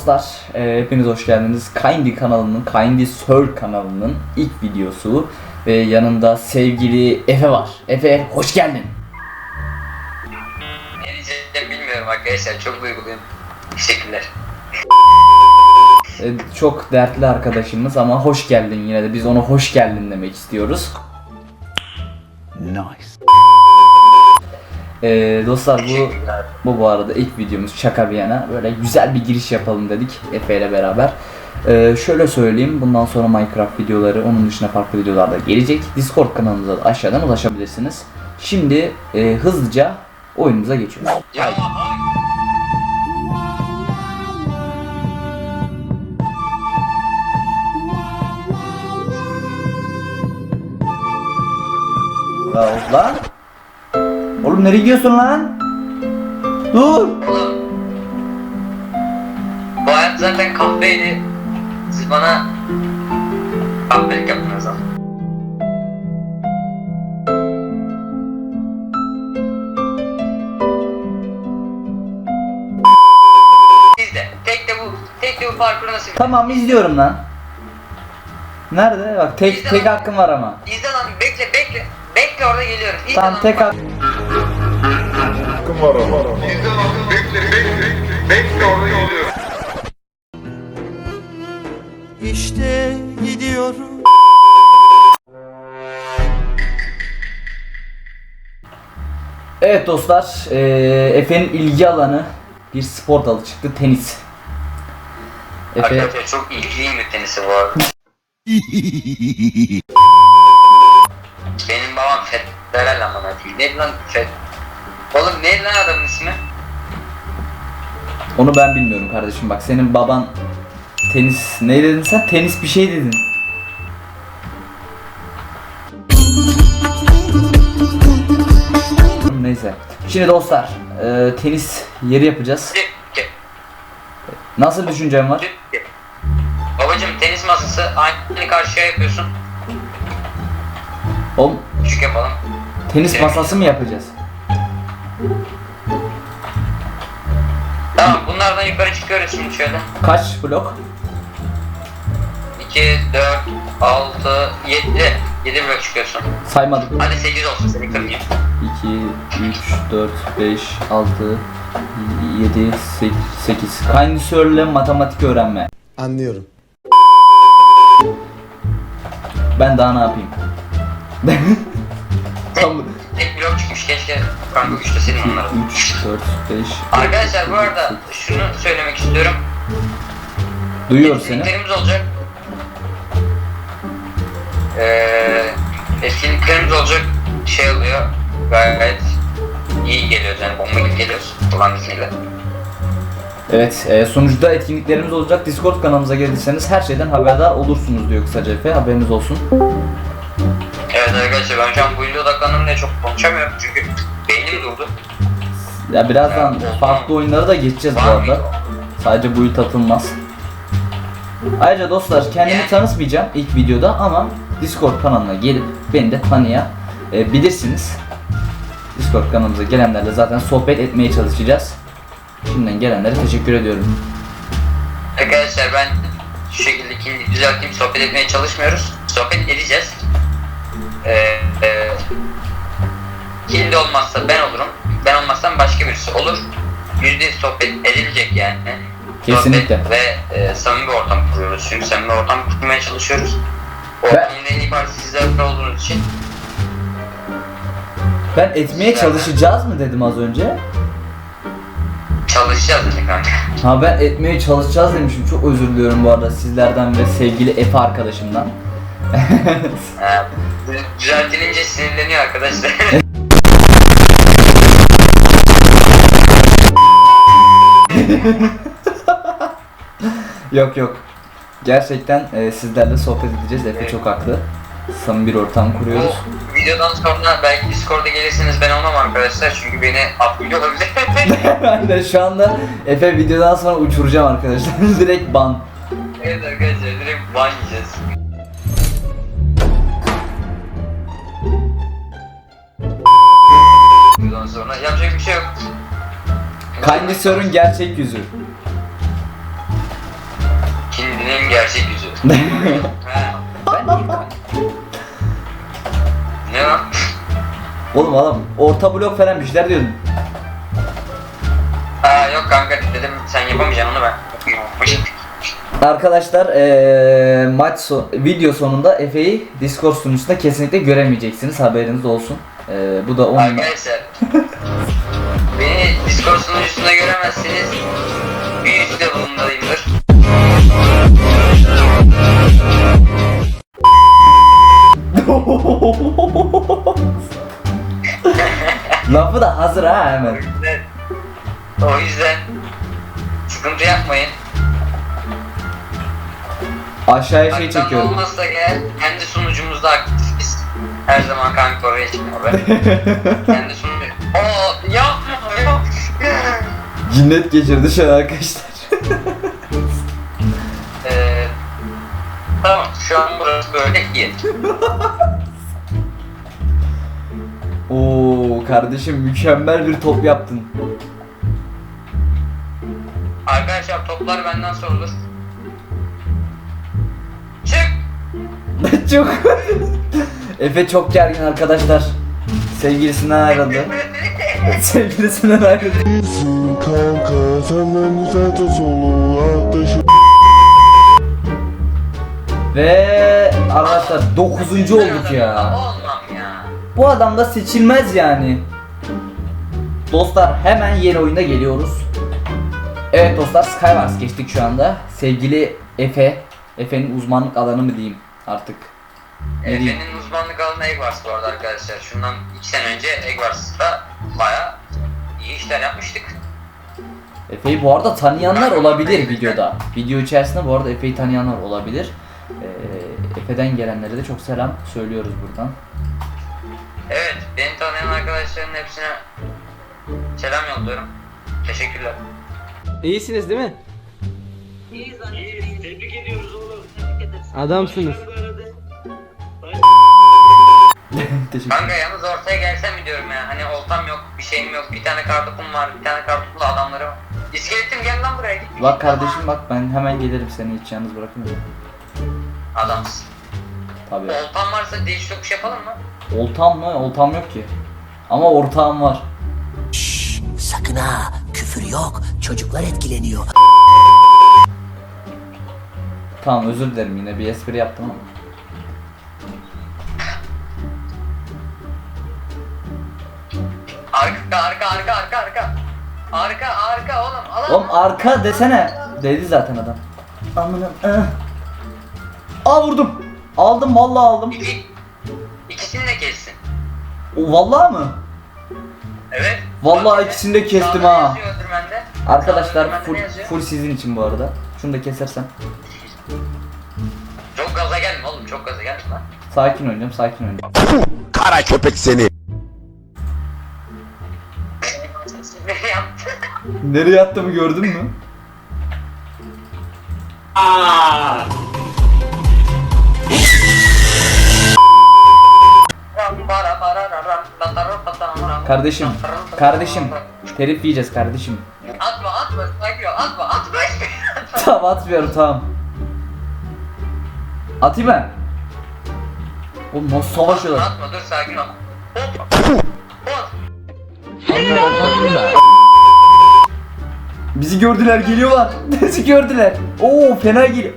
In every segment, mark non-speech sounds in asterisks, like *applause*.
dostlar. Ee, hepiniz hoş geldiniz. Kindy kanalının, Kindy Sir kanalının ilk videosu ve yanında sevgili Efe var. Efe hoş geldin. Ne diyeceğimi bilmiyorum arkadaşlar. Çok duyguluyum. Teşekkürler. Ee, çok dertli arkadaşımız ama hoş geldin yine de biz ona hoş geldin demek istiyoruz. Nice. Ee, dostlar bu. Bu bu arada ilk videomuz şaka bir yana böyle güzel bir giriş yapalım dedik Efe ile beraber. Ee, şöyle söyleyeyim bundan sonra Minecraft videoları onun dışında farklı videolarda gelecek. Discord kanalımıza da aşağıdan ulaşabilirsiniz. Şimdi e, hızlıca oyunumuza geçiyoruz. Ya lan. Oğlum nereye gidiyorsun lan? Dur. oğlum. Bu hayat zaten kahveydi. Siz bana kahvelik yaptınız ama. Siz de. Tek de bu, tek de bu parkuru nasıl Tamam izliyorum lan. Nerede? Bak tek tek hakkım var ama. İzle lan bekle bekle. Bekle orada geliyorum. İzle Tamam lan. tek hak. İşte gidiyorum. Evet dostlar, eee, Efe'nin ilgi alanı bir spor dalı çıktı, tenis. Efe, Arkadaşlar çok ilgiliyim bir tenisi bu arada. *laughs* Benim babam bana değil. Neydi lan Fed... Oğlum neydi lan adamın ismi? onu ben bilmiyorum kardeşim bak senin baban tenis, ne dedin sen? Tenis bir şey dedin. Neyse. Şimdi dostlar, eee, tenis yeri yapacağız. Nasıl düşüncen var? Babacım tenis masası aynı karşıya yapıyorsun. Oğlum, Küçük yapalım. tenis masası mı yapacağız? Tamam bunlardan yukarı çıkıyoruz şimdi şöyle. Kaç blok? 2, 4, 6, 7. 7 blok çıkıyorsun. Saymadım. Hadi 8 olsun seni kırmayayım. 2, 3, 4, 5, 6, 7, 8. Kaynısörle matematik öğrenme. Anlıyorum. Ben daha ne yapayım? *laughs* Tam Çıkmış keşke kanka güçleseydin onları. 3, 4, 5. Arkadaşlar bu arada şunu söylemek istiyorum. Duyuyor seni. Etkinliklerimiz olacak. Ee, etkinliklerimiz olacak. Şey oluyor. Gayet iyi geliyoruz yani bomba gibi geliyoruz. Ulan izniyle. Evet, e, sonuçta etkinliklerimiz olacak. Discord kanalımıza gelirseniz her şeyden haberdar olursunuz diyor kısaca Efe. Haberiniz olsun. Evet arkadaşlar ben şu an bu ile odaklandım diye çok konuşamıyorum çünkü beynim durdu. Ya birazdan Evet. farklı oyunlara da geçeceğiz bu Var mıydı? arada. Sadece bu atılmaz. Ayrıca dostlar kendimi tanıtmayacağım ilk videoda ama Discord kanalına gelip beni de tanıyabilirsiniz. Discord kanalımıza gelenlerle zaten sohbet etmeye çalışacağız. Şimdiden gelenlere teşekkür ediyorum. Arkadaşlar ben şu şekilde kimliği düzelteyim sohbet etmeye çalışmıyoruz. Sohbet edeceğiz. Ee, e, kimde olmazsa ben olurum. Ben olmazsam başka birisi olur. Yüzde yüz sohbet edilecek yani. Kesinlikle. Sohbet ve e, samimi bir ortam kuruyoruz. Çünkü samimi ortam kurmaya çalışıyoruz. Ortamın en iyi partisi sizler olduğunuz için. Ben etmeye çalışacağız mı dedim az önce. Çalışacağız dedik kanka. Ha ben etmeye çalışacağız demişim. Çok özür diliyorum bu arada sizlerden ve sevgili Efe arkadaşımdan. Düzeltilince sinirleniyor arkadaşlar. *laughs* yok yok. Gerçekten e, sizlerle sohbet edeceğiz. Efe çok haklı. Samimi bir ortam kuruyoruz. Bu videodan sonra belki Discord'a gelirseniz ben olmam arkadaşlar çünkü beni atlıyor olabilir. *laughs* ben de şu anda Efe videodan sonra uçuracağım arkadaşlar. *laughs* Direkt ban. evet arkadaşlar direkt ban yiyeceğiz. Videodan sonra yapacak bir şey yok. Kaynisör'ün gerçek yüzü. Kindinin gerçek yüzü. Ha, *laughs* ben niye ne lan? Oğlum adam orta blok falan bir şeyler diyordun. Aa yok kanka dedim sen yapamayacaksın onu ben. Arkadaşlar eee maç so- video sonunda Efe'yi Discord sunucusunda kesinlikle göremeyeceksiniz haberiniz olsun. Eee, bu da onun Arkadaşlar beni Discord sunucusunda göremezseniz bir üst level'ındayımdır. *laughs* Lafı da hazır ha O hemen. yüzden, o yüzden sıkıntı yapmayın. Aşağıya şey Aktan çekiyorum. olmazsa eğer kendi sunucumuzda aktifiz. Her zaman kanka oraya çıkma be. *laughs* kendi sunucu... Oo yapma yok. Cinnet geçirdi şu an arkadaşlar. *laughs* Ee, tamam şu an burası böyle iyi. *laughs* Oo kardeşim mükemmel bir top yaptın. Arkadaşlar toplar benden sorulur. Çık! çok Efe çok gergin arkadaşlar. Sevgilisinden ayrıldı. *laughs* Sevgilisinden ayrıldı. Kanka senden güzel. Ve arkadaşlar 9. olduk ya. Olmam ya. Bu adam da seçilmez yani. Dostlar hemen yeni oyunda geliyoruz. Evet dostlar Skywars geçtik şu anda. Sevgili Efe, Efe'nin uzmanlık alanı mı diyeyim artık. Efe'nin uzmanlık alanı Eggwars bu arada arkadaşlar. Şundan 2 sene önce Eggwars'ta baya iyi işler yapmıştık. Efe'yi bu arada tanıyanlar olabilir videoda. Video içerisinde bu arada Efe'yi tanıyanlar olabilir. Ee, Efe'den gelenlere de çok selam söylüyoruz buradan. Evet, beni tanıyan arkadaşların hepsine selam yolluyorum. Teşekkürler. İyisiniz değil mi? Tebrik ediyoruz oğlum. Adamsınız. *laughs* Teşekkür Kanka yalnız ortaya gelsem mi diyorum ya. Hani oltam yok, bir şeyim yok. Bir tane kartopum var, bir tane kartoplu adamlarım. var. İskeletim gel lan buraya. Git. Bak kardeşim bak ben hemen gelirim seni hiç yalnız bırakmıyorum. Adamsın. Tabii. Oltam varsa değiş tokuş yapalım mı? Oltam mı? Oltam yok ki. Ama ortağım var. Sakın ha küfür yok çocuklar etkileniyor. Tamam özür dilerim yine bir espri yaptım ama. Arka, arka oğlum. Alan. Oğlum arka desene. Dedi zaten adam. Amına. ıh. Aa vurdum. Aldım vallahi aldım. İki, ikisini de kessin. O vallahi mı? Evet. Vallahi Bak, ikisini de kestim ha. Arkadaşlar full, full sizin için bu arada. Şunu da kesersen. Çok gaza gelme oğlum, çok gaza gelme lan. Sakin oynayacağım, sakin oynayacağım. Kara köpek seni. Nereye attığımı gördün mü? Kardeşim, kardeşim. Telif yiyeceğiz kardeşim. Atma atma sakin ol atma atma *laughs* tamam atmıyorum tamam. Atayım ben. Oğlum nasıl savaşıyorlar? Atma dur sakin ol Hop Hop Bizi gördüler geliyorlar. *laughs* Bizi gördüler. Oo fena geliyor.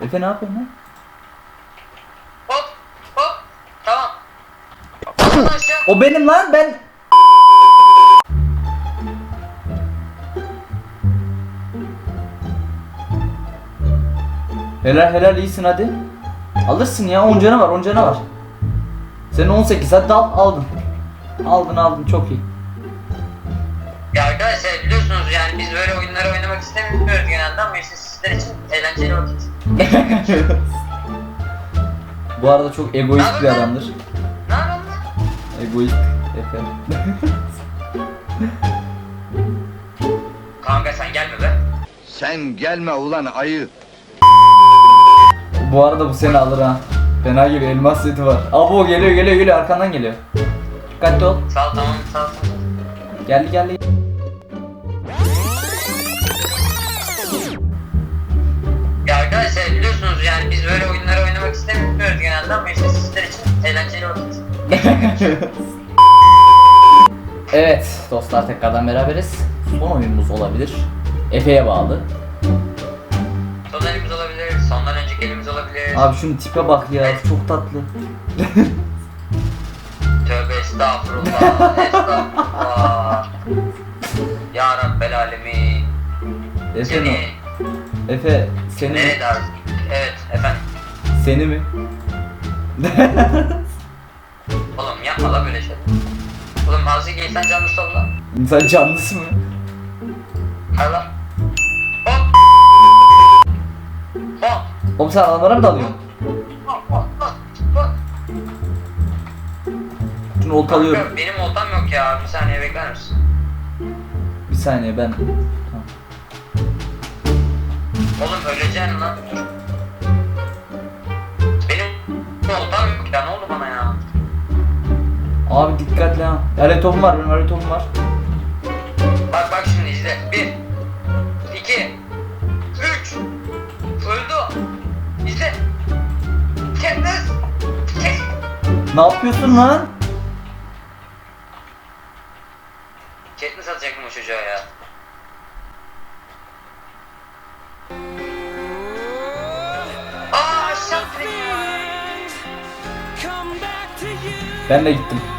Efe ne yapıyorsun lan? hop hop Tamam aşağı O benim lan ben. Helal helal iyisin hadi. Alırsın ya 10 canı var 10 canı var. Senin 18 hadi al aldın. Aldın aldın çok iyi. Ya arkadaşlar biliyorsunuz yani biz böyle oyunları oynamak istemiyoruz genelde ama işte sizler için eğlenceli vakit *laughs* Bu arada çok egoist bir adamdır. Ne lan? Egoist efendim. *laughs* Kanka sen gelme be Sen gelme ulan ayı. Bu arada bu seni alır ha. Fena geliyor elmas seti var. Abo geliyor geliyor geliyor arkandan geliyor. Dikkatli ol. Sağ ol tamam sağ ol sağ ol. Geldi geldi. Yani biz böyle oyunları oynamak istemiyoruz genelde ama işte sizler için eğlenceli vakit. *laughs* Evet dostlar tekrardan beraberiz. Son oyunumuz olabilir. Efe'ye bağlı. Son elimiz olabilir, sondan önceki elimiz olabilir. Abi şunun tipe bak ya çok tatlı. *laughs* Tövbe estağfurullah, estağfurullah. Ya Rabbel Alemin. Efe Seni? Efe seni mi? nerede abi? Evet efendim. Seni mi? *laughs* Oğlum yapma la böyle şey. Oğlum ağzı giysen canlı sol lan. İnsan canlısı mı? Hay lan. Hop. Hop. Oğlum sen adamlara mı dalıyorsun? Hop hop hop. hop. Şunu oltalıyorum. Kanka, Benim oltam yok ya. Bir saniye bekler misin? Bir saniye ben. Oğlum öleceksin lan. Dur. Abi dikkatli ha. Haritopum var benim haritopum var. Bak bak şimdi izle. Bir. iki, Üç. Öldü. İzle. Kendiniz. Ne yapıyorsun lan? Katniss atacaktım o çocuğa ya. Aa aşağı direkt ya. Ben de gittim.